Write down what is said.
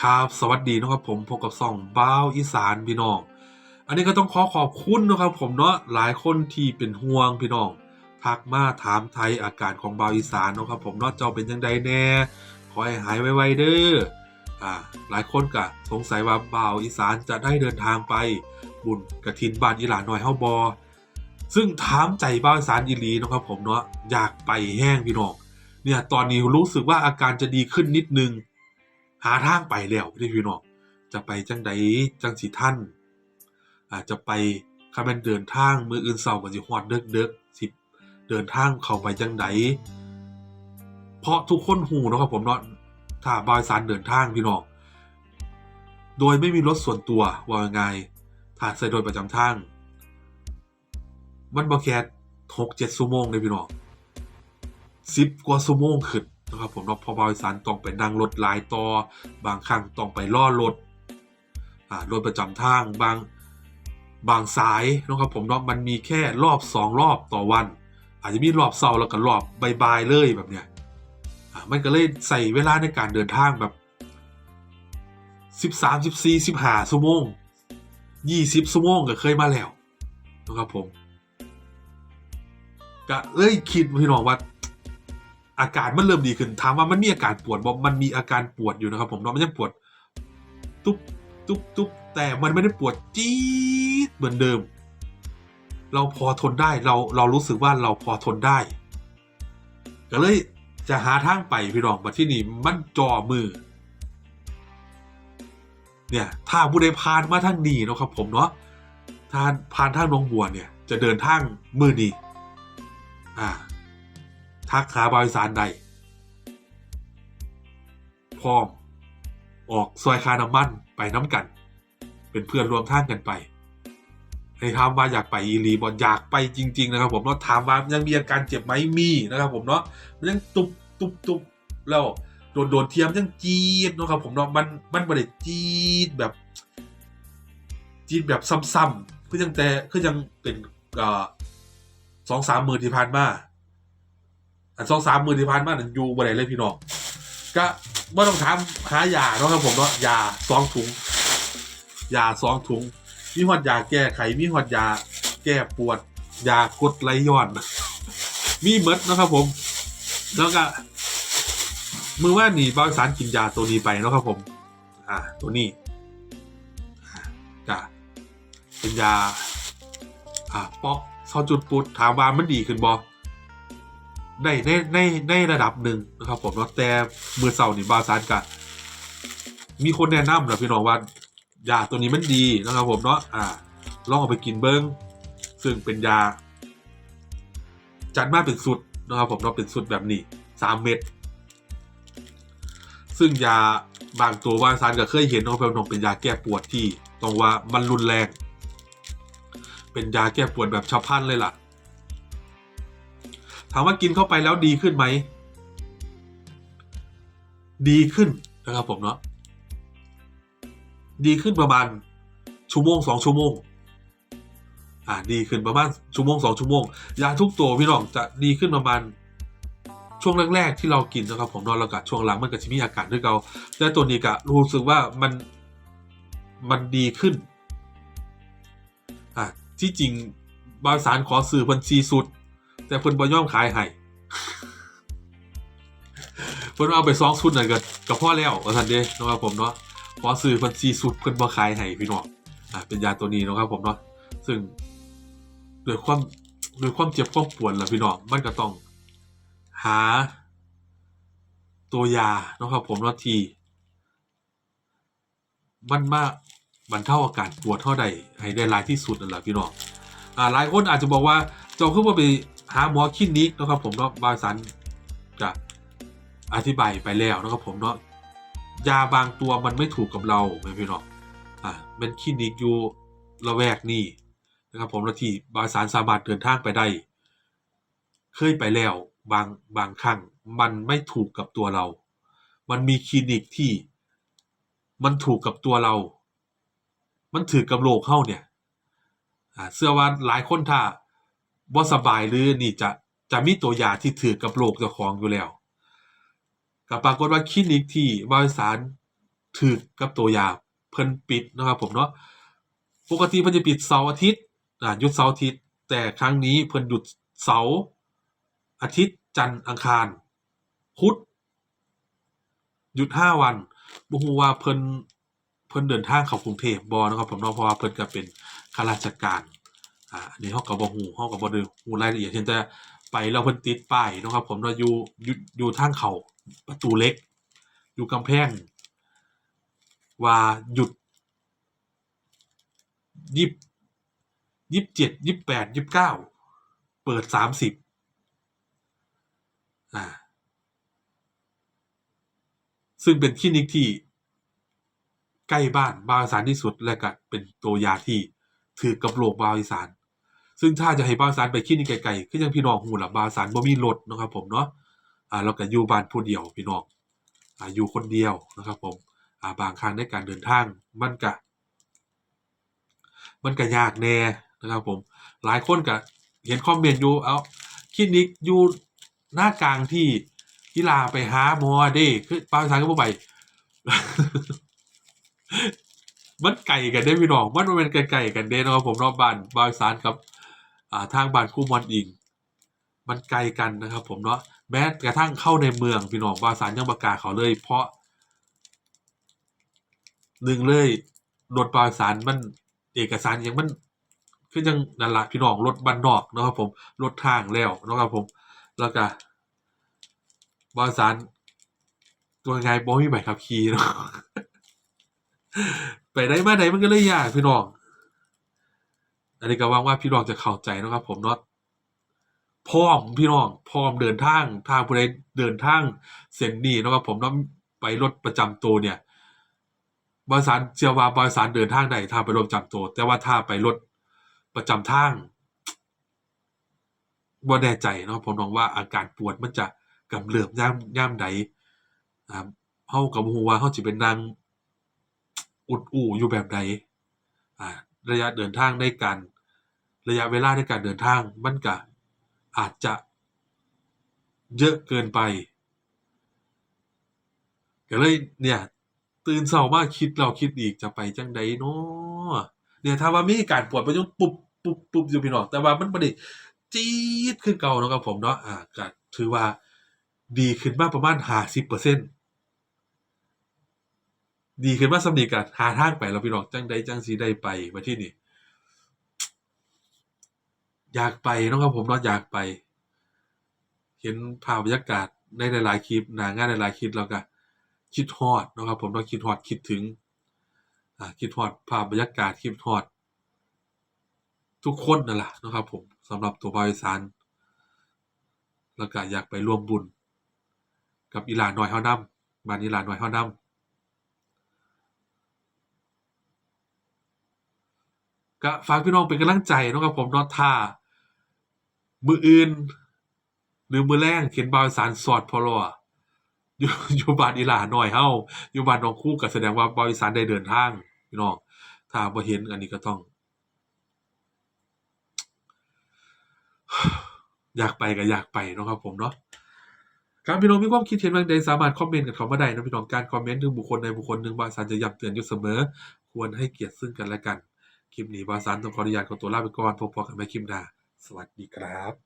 ครับสวัสดีนะครับผมพบกับซ่องบ้าวอีสานพี่น้อง อันนี้ก็ต้องขอขอบคุณนะครับผมเนาะหลายคนที่เป็นห่วงพี่น้องทักมาถามไทยอาการของบ้าวอีสานนะครับผมเนาะเจ้าเป็นยังไงแน่ขอให้หายไวๆเด้ออ่าหลายคนก็สงสัยว่าบ่าวอีสานจะได้เดินทางไป บุญกระถินบ้านอีหลาน้อยเฮาบอซึ่งถามใจบ้าวอีสานอีหลีนะครับผมเนาะอยากไปแห้งพี่น้องเนี่ยตอนนี้รู้สึกว่าอาการจะดีขึ้นนิดนึง หาทางไปแล้วพี่พี่น้องจะไปจังใดจังสิท่านอาจจะไปคาแมนเดินทางมืออื่นเสาร์ก็สิฮอดเด็กเด็กๆสิเดินทางเข้าไปจังใดเพราะทุกคนหูเนาะครับผมเนาะถ้าบอยสารเดินทางพี่น้องโดยไม่มีรถส่วนตัวว่าไงถ้าใส่โดยประจำทาง มันบ่แค่หกเจ็ดชั่วโมงเลยพี่น้องสิบกว่าชั่วโมงขึ้น นะครับผมเนาพอบริษัทต้องไปนั่งรถหลายต่อบางครั้งต้องไปล่อรถอ่ารถประจำทางบางบางสายนะครับผมเนาะมันมีแค่รอบสองรอบต่อวัน อาจจะมีรอบเสาร์แล้วก็รอบบ่ายๆเลยแบบเนี้ยอ่ามันก็เลยใส่เวลาในการเดินทางแบบสิบสามสิบสี่สิบห้าชั่วโมงยี่สิบชั่วโมงก็เคยมาแล้วนะครับผมก็เลยคิดพี่น้องว่า อาการมันเริ่มดีขึ้นถามว่ามันมีอาการปวดบอกมันมีอาการปวดอยู่นะครับ ผมเนาะมันยังปวดตุ๊บตุ๊บตุ๊บแต่มันไม่ได้ปวดจี๊ดเหมือนเดิม เราพอทนได้เราเรารู้สึกว่าเราพอทนได้ ก็เลยจะหาทางไปพี่น้องมาที่นี่มันจอมือ เนี่ยถ้าผู้ใดผ่านมาทางนี้นะครับ ผมเนาะถ้าผ่านทางหนองบัวเนี่ย จะเดินทางมือนี้อ่า ทักหาบริษัทใดพร้อม ออกซอยคาน้ำมันไปน้ำกัน เป็นเพื่อนรวมท่างกันไปให้ถามว่าอยากไปอีหลีบอลอยากไปจริง ๆ นะครับ ผมเนาะถามว่ายังมีอาการเจ็บไหมมีนะครับ ผมเนาะมันยังตุบตุบตุบแล้วโดนโดนเทียมยังจี๊ดนะครับ ผมเนาะมันมันไม่ได้จี๊ดแบบ จี๊ดแบบซ้ำๆคือยังแต่คือยังเป็นอสองสามหมื่นที่ผ่านมา อันสองสามหมื่นที่ผ่านมานั่นอยู่บ่ได้เลยพี่น้องก็ไม่ต้องถามหายาเนาะครับผมเนาะยาสองถุงยาสองถุง มีหอดยาแก้ไขมีหอดยาแก้ปวด ยากดไหลย้อน มีเมดนะครับผม แล้วก็มือว่านี่บางสารกินยาตัวนี้ไปเนาะครับผม อ่า ตัวนี้ก็เป็นยา อ่าป๊อกซอจุดปุดถามว่ามันดีขึ้นบอ ในในในในระดับหนึ่งนะครับผมเนาะแต่มือเสาร์นี่บาซานกะมีคนแนะนำนะพี่น้องว่ายาตัวนี้มันดีนะครับผมเนาะอ่า ลองเอาไปกินเบิ้งซึ่งเป็นยา จัดมาเป็นสุดนะครับผมเนาะเป็นสุดแบบนี้สามเม็ดซึ่งยาบางตัวบางซานก็เคยเห็นเนาะพี่น้องเป็นยาแก้ปวดที่ต้องว่ามันรุนแรง เป็นยาแก้ปวดแบบชาวพันเลยล่ะ ถามว่ากินเข้าไปแล้วดีขึ้นไหม ดีขึ้นนะครับผมเนาะดีขึ้นประมาณชั่วโมงสองชั่วโมงอ่าดีขึ้นประมาณชั่วโมงสองชั่วโมงยาทุกตัวพี่น้องจะดีขึ้นประมาณช่วงแรกๆที่เรากินนะครับผมนอนแล้วก็ช่วงหลังมันก็จะมีอาการด้วยเราแต่ตัวนี้ก็รู้สึกว่ามันมันดีขึ้นอ่าที่จริงบางสารขอสื่อเพิ่นซีสุด แต่เพิ่นบ่ยอมขายให้เพิ่นเอาไปซองชุดนั่นก็ก็พอแล้วว่าซั่นเด้เนาะครับผมเนาะขอซื้อเพิ่น4ชุดเพิ่นบ่ขายให้พี่น้องอ่าเป็นยาตัวนี้เนาะครับผมเนาะซึ่งด้วยความด้วยความเจ็บความปวดล่ะพี่น้องมันก็ต้องหา ตัวยาเนาะครับผมเนาะที่มันมาบรรเทาอาการปวดเท่าใดให้ได้หลายที่สุดนั่นแหละพี่น้องอ่าหลายคนอาจจะบอกว่าเจ้าคือว่าไป หาหมอคลินิกนะครับผมเนาะบางสันจะอธิบายไปแล้วนะครับผมเนาะยาบางตัวมันไม่ถูกกับเราไม่พี่น้องอ่าเป็นคลินิกอยู่ละแวกนี้นะครับผมแล้วที่บางสารสามารถเดินทางไปได้ เคยไปแล้วบางบางครั้งมันไม่ถูกกับตัวเรา มันมีคลินิกที่มันถูกกับตัวเรา มันถือกับโลกเข้าเนี่ยอ่าเสื้อว่าหลายคนถ้า บ่สบายหรือนี่จะจะมีตัวยาที่ถือกับโรคเจ้าของอยู่แล้วก็ปรากฏว่าคลินิกที่บริษัทถึกกับตัวยาเพิ่นปิดนะครับผมเนาะปกติเพิ่นจะปิดเสาร์อาทิตย์อ่าหยุดเสาร์อาทิตย์ แต่ครั้งนี้เพิ่นหยุดเสาร์อาทิตย์จันทร์อังคารพุธหยุดห้าวันบ่ฮู้ว่าเพิ่นเพิ่นเดินทางเข้ากรุงเทพบ่นะครับผมเนาะเพราะว่าเพิ่นก็เป็นข้าราชการ อ่าอันนี้เฮาก็บ่ฮู้เฮาก็บ่ได้ฮู้รายละเอียดเพียงแต่ไปแล้วเพิ่นติดป้ายเนาะครับผมเนาอยู่อยู่อยู่ทางเข้าประตูเล็ก อยู่กำแพง ว่าหยุดยี่ยี่สิบเจ็ดยี่สิบแปดยี่สิบเก้าเปิดสามสิบอ่า ซึ่งเป็นคลินิกที่ ใกล้บ้านบาวอีสานที่สุดและก็เป็นตัวยาที่ถือกับโลกบาวอีสาน ซึ่งถ้าจะให้บาสานไปคลินิกไกลๆคือยังพี่น้องฮู้ล่ะบาวอีสานบ่มีรถนะครับ ผมเนาะอ่าแล้วก็อยู่บ้านผู้เดียวพี่น้องอ่าอยู่คนเดียวนะครับ ผมอ่าบางครั้งในการเดินทางมันก็มันก็ยากแน่นะครับ ผม หลายคนก็เห็นคอมเมนต์อยู่เอาคลินิกอยู่หน้ากลางที่ที่ลาไปหาหมอเด้คือปาสารก็บ่ไปมันไก่กันได้พี่น้อง มันมันเป็นไก่กันเด้เนาะผมเนาะบ้านบางสารกับ ทางบ้านคู่มอนอิง มันไกลกันนะครับ ผมเนาะแม้กระทั่งเข้าในเมืองพี่น้องบาสารยังประกาศเขาเลย เพราะหนึ่งเลยรถบาสารมันเอกสารอยังมันคือยังนั่นละพี่น้องรถบ้านนอกนะครับ ผมรถทางแล้วนะครับผม แล้วก็บาสารตัวไงบ่มีใบขับขี่เนาะไปได้มาไหนมันก็เลยยากพี่น้อง อันนี้ก็หวังว่าพี่น้องจะเข้าใจนะครับ ผมเนาะพร้อมพี่น้องพร้อมเดินทางทางผู้ใดเดินทางเส้นนี้นะครับผมเนาะไปรถประจำตัวเนี่ยบริษัทเชื่อว่าบริษัทเดินทางใดถ้าไปรถประจำตัวแต่ว่าถ้าไปรถประจำทางบ่แน่ใจเนาะผมมองว่าอาการปวดมันจะกำเริบย่ามย่ามใดอ่าเฮาก็บ่ฮู้ว่าเฮาสิเป็นนางอุดอู่อยู่แบบใดอ่า ระยะเดินทางในการระยะเวลาในการเดินทางมันก็อาจจะเยอะเกินไปก็เลยเนี่ยตื่นเช้ามากคิดแล้วคิดอีกจะไปจังใดเนาะเนี่ยถ้าว่ามีการปวดมันยังปุ๊บปุบปุบอยู่พี่น้องแต่ว่ามันบ่ได้จี๊ดคือเก่าเนาะครับผมเนาะอ่าก็ถือว่าดีขึ้นมากประมาณ50% ดีขึ้นมาสำนี้ก็หาทางไปแล้วพี่น้องจังใดจังสิได้ไปบัดทีนี้อยากไปเนาะครับผมเนาะอยากไป เห็นภาพบรรยากาศในหลายๆคลิปหนางานหลายๆคลิปแล้วก็คิดฮอดนะครับผมเนาคิดฮอดคิดถึงอ่าคิดฮอดภาพบรรยากาศคิดฮอด ทุกคนนั่นแหละนะครับผมสำหรับตัวบาวอีสานแล้วก็อยากไปร่วมบุญ กับอีหลาน้อยเฮานำบ้านอีหลาน้อยเฮานำ ก็ฝากพี่น้องเป็นกำลังใจนะครับผมนาะถ้ามืออื่น หรือมือแลงเห็นบาวสานสอดพอลออยู่อยู่บ้านอีหลาหน้อยเฮาอยู่บ้านหนองคู่ก็แสดงว่าบาวสานได้เดินทางพี่น้องถ้าบ่เห็นอันนี้ก็ต้อง อยากไปก็อยากไปนะครับผมเนาะครับพี่น้องมีความคิดเห็นว่างใดสามารถคอมเมนต์กันเข้ามาได้นะพี่น้องการคอมเมนต์ถึงบุคคลใดบุคคลหนึ่งบาวอีสานจะย้ำเตือนอยู่เสมอ ควรให้เกียรติซึ่งกันและกัน คลิปนี้บาสันต้องขออนุญาตขอตัวลาไปก่อนพบกันใหม่คลิปหน้าสวัสดีครับ